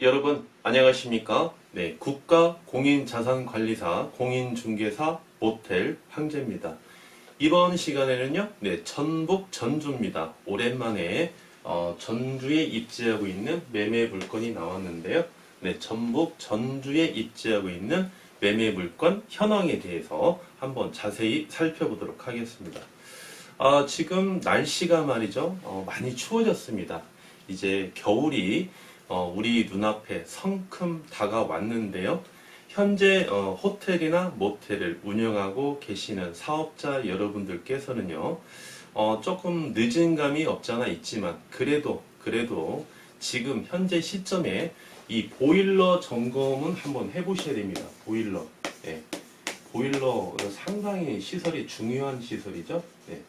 여러분 안녕하십니까? 네, 국가 공인 자산 관리사 공인 중개사 모텔 황제입니다. 이번 시간에는요, 네, 전북 전주입니다. 오랜만에 어, 전주에 입지하고 있는 매매 물건이 나왔는데요. 네, 전북 전주에 입지하고 있는 매매 물건 현황에 대해서 한번 자세히 살펴보도록 하겠습니다. 아, 지금 날씨가 말이죠, 어, 많이 추워졌습니다. 이제 겨울이 어, 우리 눈앞에 성큼 다가왔는데요. 현재 어, 호텔이나 모텔을 운영하고 계시는 사업자 여러분들께서는요, 어, 조금 늦은 감이 없잖아 있지만, 그래도, 그래도 지금 현재 시점에 이 보일러 점검은 한번 해보셔야 됩니다. 보일러. 예. 보일러 상당히 시설이 중요한 시설이죠. 예.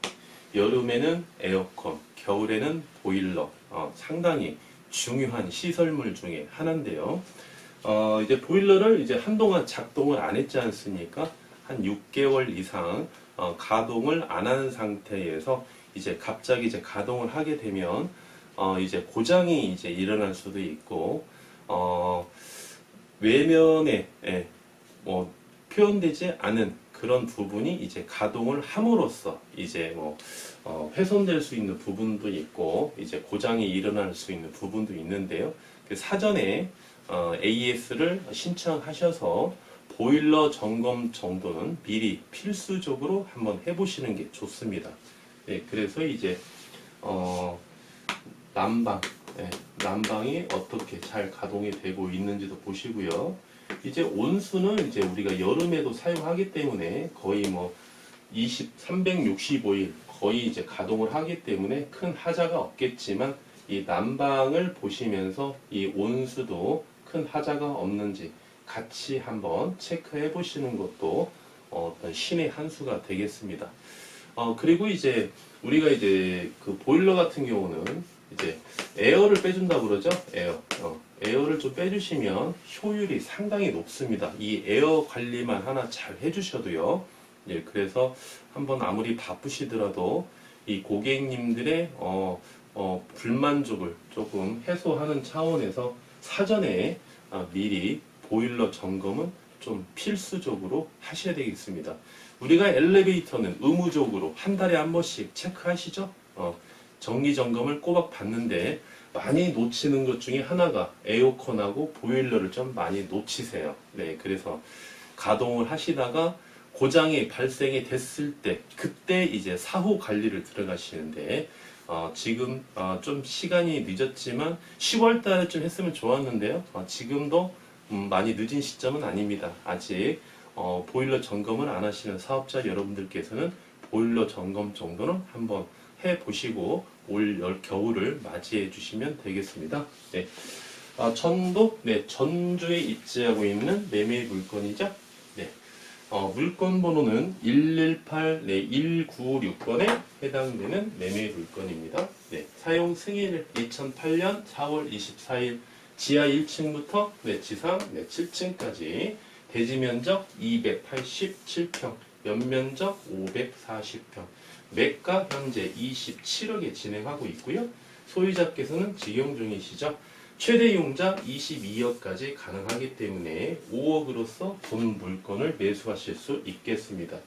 여름에는 에어컨, 겨울에는 보일러. 어, 상당히 중요한 시설물 중에 하나인데요. 어, 이제 보일러를 이제 한동안 작동을 안 했지 않습니까? 한 6개월 이상 어, 가동을 안 한 상태에서 이제 갑자기 이제 가동을 하게 되면 어, 이제 고장이 이제 일어날 수도 있고 어, 외면에 예, 뭐 표현되지 않은 그런 부분이 이제 가동을 함으로써 이제 뭐 어, 훼손될 수 있는 부분도 있고 이제 고장이 일어날 수 있는 부분도 있는데요. 그 사전에 어, AS를 신청하셔서 보일러 점검 정도는 미리 필수적으로 한번 해보시는 게 좋습니다. 네, 그래서 이제 어, 난방, 네, 난방이 어떻게 잘 가동이 되고 있는지도 보시고요. 이제 온수는 이제 우리가 여름에도 사용하기 때문에 거의 뭐 20, 365일 거의 이제 가동을 하기 때문에 큰 하자가 없겠지만 이 난방을 보시면서 이 온수도 큰 하자가 없는지 같이 한번 체크해 보시는 것도 어떤 신의 한 수가 되겠습니다. 어, 그리고 이제 우리가 이제 그 보일러 같은 경우는 이제 에어를 빼준다 그러죠? 에어. 어, 에어를 좀 빼주시면 효율이 상당히 높습니다. 이 에어 관리만 하나 잘 해주셔도요. 예, 그래서 한번 아무리 바쁘시더라도 이 고객님들의 어, 어, 불만족을 조금 해소하는 차원에서 사전에 아, 미리 보일러 점검은 좀 필수적으로 하셔야 되겠습니다. 우리가 엘리베이터는 의무적으로 한 달에 한 번씩 체크하시죠? 어, 정기 점검을 꼬박 받는데 많이 놓치는 것 중에 하나가 에어컨하고 보일러를 좀 많이 놓치세요. 네, 그래서 가동을 하시다가 고장이 발생이 됐을 때 그때 이제 사후 관리를 들어가시는데 어, 지금 어, 좀 시간이 늦었지만 10월 달에 좀 했으면 좋았는데요. 어, 지금도 음, 많이 늦은 시점은 아닙니다. 아직 어, 보일러 점검을 안 하시는 사업자 여러분들께서는 보일러 점검 정도는 한번 해 보시고 올 열, 겨울을 맞이해 주시면 되겠습니다. 네. 아, 전북 네, 전주에 입지하고 있는 매매 물건이죠. 네. 어, 물건 번호는 118, 네, 1996번에 해당되는 매매 물건입니다. 네, 사용 승인을 2008년 4월 24일 지하 1층부터 네, 지상 네, 7층까지 대지 면적 287평, 연면적 540평, 매가 현재 27억에 진행하고 있고요. 소유자께서는 직영 중이시죠. 최대 이용자 22억까지 가능하기 때문에 5억으로서 본 물건을 매수하실 수 있겠습니다.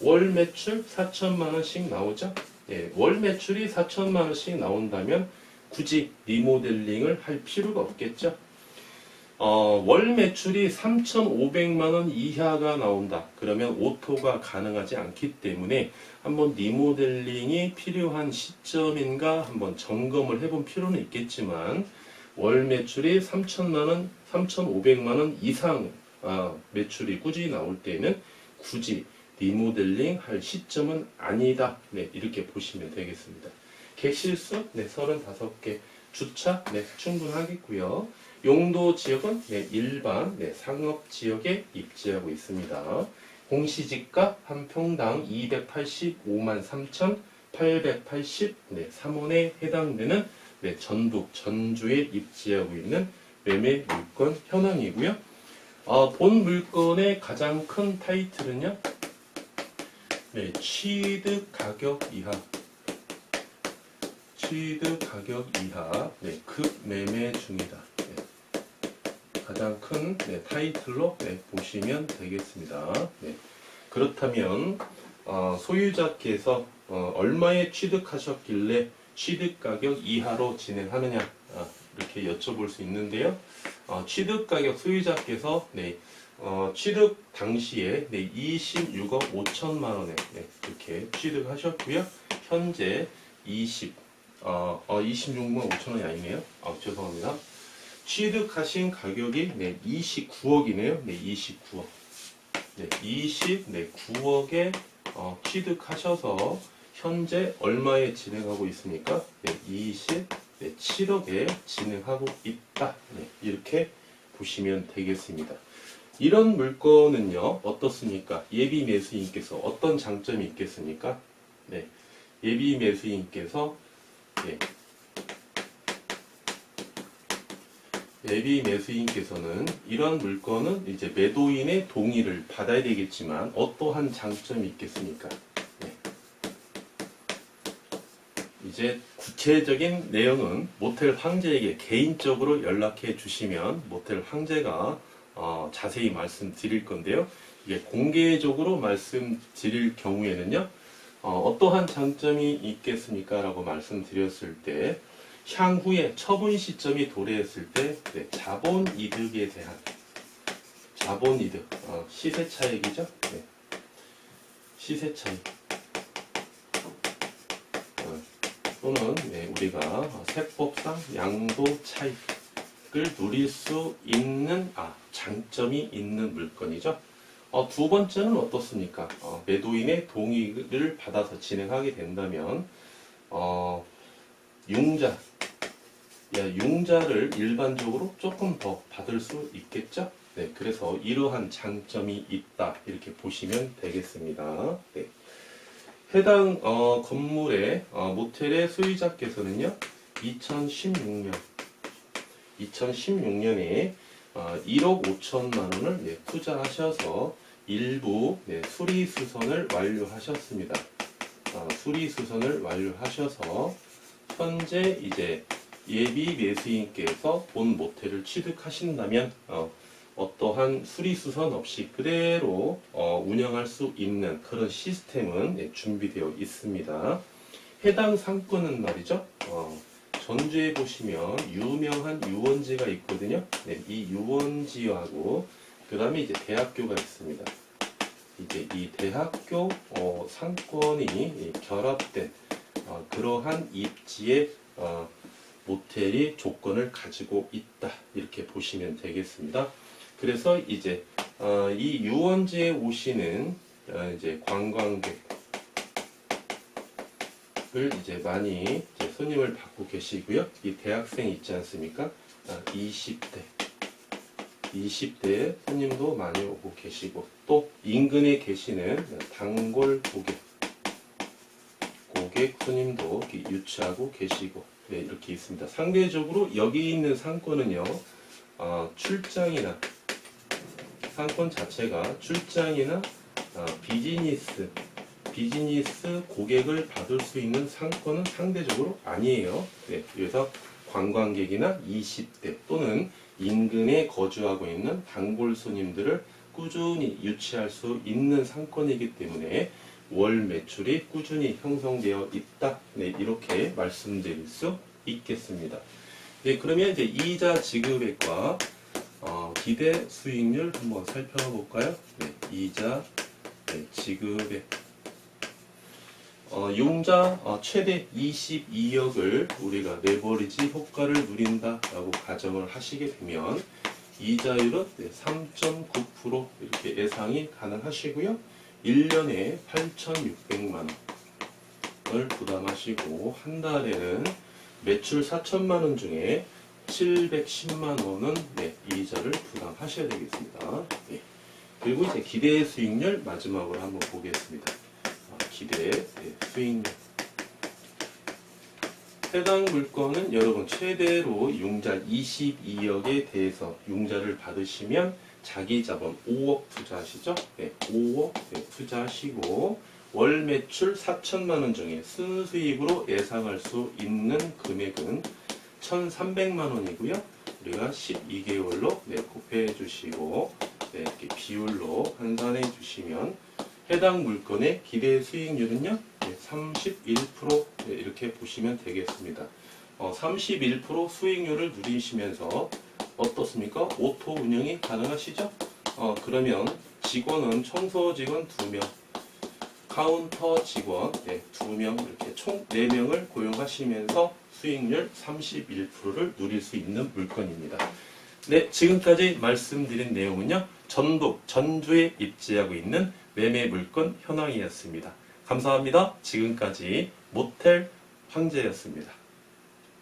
월 매출 4천만 원씩 나오죠? 예, 월 매출이 4천만 원씩 나온다면 굳이 리모델링을 할 필요가 없겠죠? 어, 월 매출이 3,500만 원 이하가 나온다. 그러면 오토가 가능하지 않기 때문에 한번 리모델링이 필요한 시점인가 한번 점검을 해본 필요는 있겠지만 월 매출이 3천만 원, 3,500만 원 이상 아, 매출이 꾸준히 나올 때에는 굳이 리모델링 할 시점은 아니다. 네, 이렇게 보시면 되겠습니다. 객실수 네, 35개, 주차 네, 충분하겠고요. 용도 지역은 네, 일반 네, 상업 지역에 입지하고 있습니다. 공시지가 한 평당 285만 3,880 네, 3원에 해당되는 네, 전북 전주에 입지하고 있는 매매 물건 현황이고요. 어, 본 물건의 가장 큰 타이틀은요. 네, 취득 가격 이하. 취득 가격 이하. 네, 급 매매 중이다. 네, 가장 큰 네, 타이틀로 네, 보시면 되겠습니다. 네. 그렇다면 어, 소유자께서 어, 얼마에 취득하셨길래 취득 가격 이하로 진행하느냐 아, 이렇게 여쭤볼 수 있는데요. 어, 취득 가격 소유자께서 네, 어, 취득 당시에 네, 26억 5천만 원에 네, 이렇게 취득하셨고요. 현재 20 어, 어 26만 5천 원이 아니네요. 아, 죄송합니다. 취득하신 가격이 네, 29억이네요. 네, 29억. 네, 29억에 어, 취득하셔서 현재 얼마에 진행하고 있습니까? 네, 27억에 진행하고 있다. 네, 이렇게 보시면 되겠습니다. 이런 물건은요, 어떻습니까? 예비 매수인께서 어떤 장점이 있겠습니까? 네, 예비 매수인께서 예, 예비 매수인께서는 이러한 물건은 이제 매도인의 동의를 받아야 되겠지만 어떠한 장점이 있겠습니까? 네. 이제 구체적인 내용은 모텔 황제에게 개인적으로 연락해 주시면 모텔 황제가 어, 자세히 말씀드릴 건데요. 이게 공개적으로 말씀드릴 경우에는요, 어, 떠한 장점이 있겠습니까? 라고 말씀드렸을 때, 향후에 처분 시점이 도래했을 때 네, 자본 이득에 대한 자본 이득 어, 시세 차익이죠. 네. 시세 차익 어, 또는 네, 우리가 세법상 양도 차익을 누릴 수 있는 아 장점이 있는 물건이죠. 어, 두 번째는 어떻습니까? 어, 매도인의 동의를 받아서 진행하게 된다면 어, 융자 야, 융자를 일반적으로 조금 더 받을 수 있겠죠? 네, 그래서 이러한 장점이 있다 이렇게 보시면 되겠습니다. 네. 해당 어, 건물의 어, 모텔의 소유자께서는요, 2016년 2016년에 어, 1억 5천만 원을 네, 투자하셔서 일부 네, 수리 수선을 완료하셨습니다. 어, 수리 수선을 완료하셔서 현재 이제 예비 매수인께서 본 모텔을 취득하신다면 어, 어떠한 수리수선 없이 그대로 어, 운영할 수 있는 그런 시스템은 예, 준비되어 있습니다. 해당 상권은 말이죠. 어, 전주에 보시면 유명한 유원지가 있거든요. 네, 이 유원지하고 그 다음에 이제 대학교가 있습니다. 이제 이 대학교 어, 상권이 이 결합된 어, 그러한 입지의 어, 모텔이 조건을 가지고 있다 이렇게 보시면 되겠습니다. 그래서 이제 어, 이 유원지에 오시는 어, 이제 관광객을 이제 많이 이제 손님을 받고 계시고요. 이 대학생 있지 않습니까? 아, 20대 20대 손님도 많이 오고 계시고 또 인근에 계시는 단골 고객 손님도 이렇게 유치하고 계시고 네, 이렇게 있습니다. 상대적으로 여기 있는 상권은요, 어, 출장이나 상권 자체가 출장이나 어, 비즈니스 비즈니스 고객을 받을 수 있는 상권은 상대적으로 아니에요. 네, 그래서 관광객이나 20대 또는 인근에 거주하고 있는 단골 손님들을 꾸준히 유치할 수 있는 상권이기 때문에 월 매출이 꾸준히 형성되어 있다. 네, 이렇게 말씀드릴 수 있겠습니다. 네, 그러면 이제 이자 지급액과 어, 기대 수익률 한번 살펴볼까요? 네, 이자 네, 지급액 어, 용자 어, 최대 22억을 우리가 레버리지 효과를 누린다라고 가정을 하시게 되면 이자율은 네, 3.9% 이렇게 예상이 가능하시고요. 1년에 8,600만 원을 부담하시고 한 달에는 매출 4천만 원 중에 710만 원은 네, 이자를 부담하셔야 되겠습니다. 네. 그리고 이제 기대 수익률 마지막으로 한번 보겠습니다. 아, 기대 네, 수익률. 해당 물건은 여러분 최대로 융자 22억에 대해서 융자를 받으시면 자기 자본 5억 투자하시죠? 네, 5억 네, 투자하시고 월 매출 4천만 원 중에 순수익으로 예상할 수 있는 금액은 1,300만 원이고요. 우리가 12개월로 네, 곱- 곱해 주시고 네, 이렇게 비율로 환산해 주시면 해당 물건의 기대 수익률은요, 네, 31% 네, 이렇게 보시면 되겠습니다. 어, 31% 수익률을 누리시면서 어떻습니까? 오토 운영이 가능하시죠? 어, 그러면 직원은 청소 직원 2명, 카운터 직원 네, 2명 이렇게 총 4명을 고용하시면서 수익률 31%를 누릴 수 있는 물건입니다. 네, 지금까지 말씀드린 내용은요. 전북, 전주에 입지하고 있는 매매 물건 현황이었습니다. 감사합니다. 지금까지 모텔 황제였습니다.